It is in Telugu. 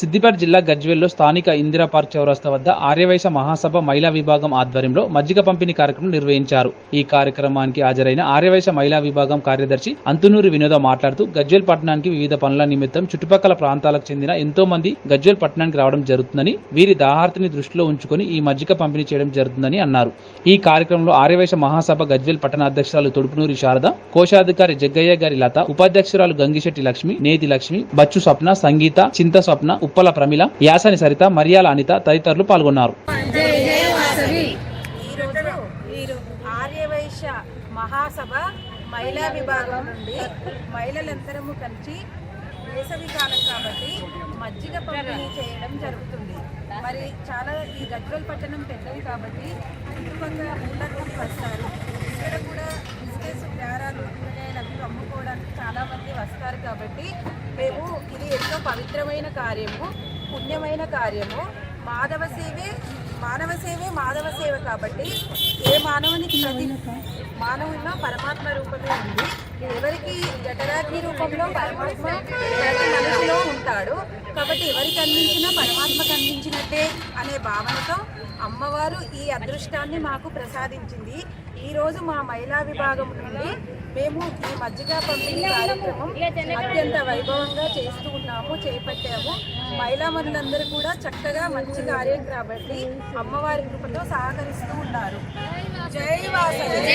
సిద్దిపేట జిల్లా గజ్వేల్లో స్థానిక ఇందిరా పార్క్ చౌరస్తా వద్ద ఆర్యవైశ మహాసభ మహిళా విభాగం ఆధ్వర్యంలో మజ్జిగ పంపిణీ కార్యక్రమం నిర్వహించారు. ఈ కార్యక్రమానికి హాజరైన ఆర్యవైశ మహిళా విభాగం కార్యదర్శి అంతునూరి వినోద మాట్లాడుతూ గజ్వేల్ పట్టణానికి వివిధ పనుల నిమిత్తం చుట్టుపక్కల ప్రాంతాలకు చెందిన ఎంతో మంది గజ్వేల్ పట్టణానికి రావడం జరుగుతుందని వీరి దాహార్తిని దృష్టిలో ఉంచుకొని ఈ మజ్జిగ పంపిణీ చేయడం జరుగుతుందని అన్నారు. ఈ కార్యక్రమంలో ఆర్యవైశ మహాసభ గజ్వేల్ పట్టణ అధ్యక్షురాలు తొడుపునూరి శారద కోశాధికారి జగ్గయ్య గారి లత ఉపాధ్యక్షురాలు గంగిశెట్టి లక్ష్మి నేతి లక్ష్మి బచ్చు స్వప్న సంగీత చింత స్వప్న ఉప్పల ప్రమిళ యాసని సరిత మరియాల అనిత తదితరులు పాల్గొన్నారు. మహాసభ మహిళా విభాగం నుండి మహిళలందరము కలిసి వేసవి కాలం కాబట్టి మజ్జిగ పంపిణీ చేయడం జరుగుతుంది. మరి చాలా ఈ గజ్వల్ పట్టణం పెద్దది కాబట్టి చుట్టుపక్కల ఊళ్ళ నుండి వస్తారు. ఇక్కడ కూడా వస్తారు కాబట్టి మేము ఇది ఎంతో పవిత్రమైన కార్యము పుణ్యమైన కార్యము. మాధవ సేవే మానవ సేవే మాధవ సేవ కాబట్టి ఏ మానవునికి ప్రతి మానవుల్లో పరమాత్మ రూపమే ఉంది. ఎవరికి జఠరాగ్ని రూపంలో పరమాత్మ ప్రతి మనిషిలో ఉంటాడు. కాబట్టి ఎవరికి అందించినా పరమాత్మకు అందించినట్టే అనే భావనతో అమ్మవారు ఈ అదృష్టాన్ని మాకు ప్రసాదించింది. ఈరోజు మా మహిళా విభాగం నుండి మేము ఈ మజ్జిగ పంపిణీ కార్యక్రమం అత్యంత వైభవంగా చేస్తూ ఉన్నాము చేపట్టాము. మహిళా మనులందరూ కూడా చక్కగా మంచి కార్యం కాబట్టి అమ్మవారి కృపతో సహకరిస్తూ ఉన్నారు. జై వాసవి.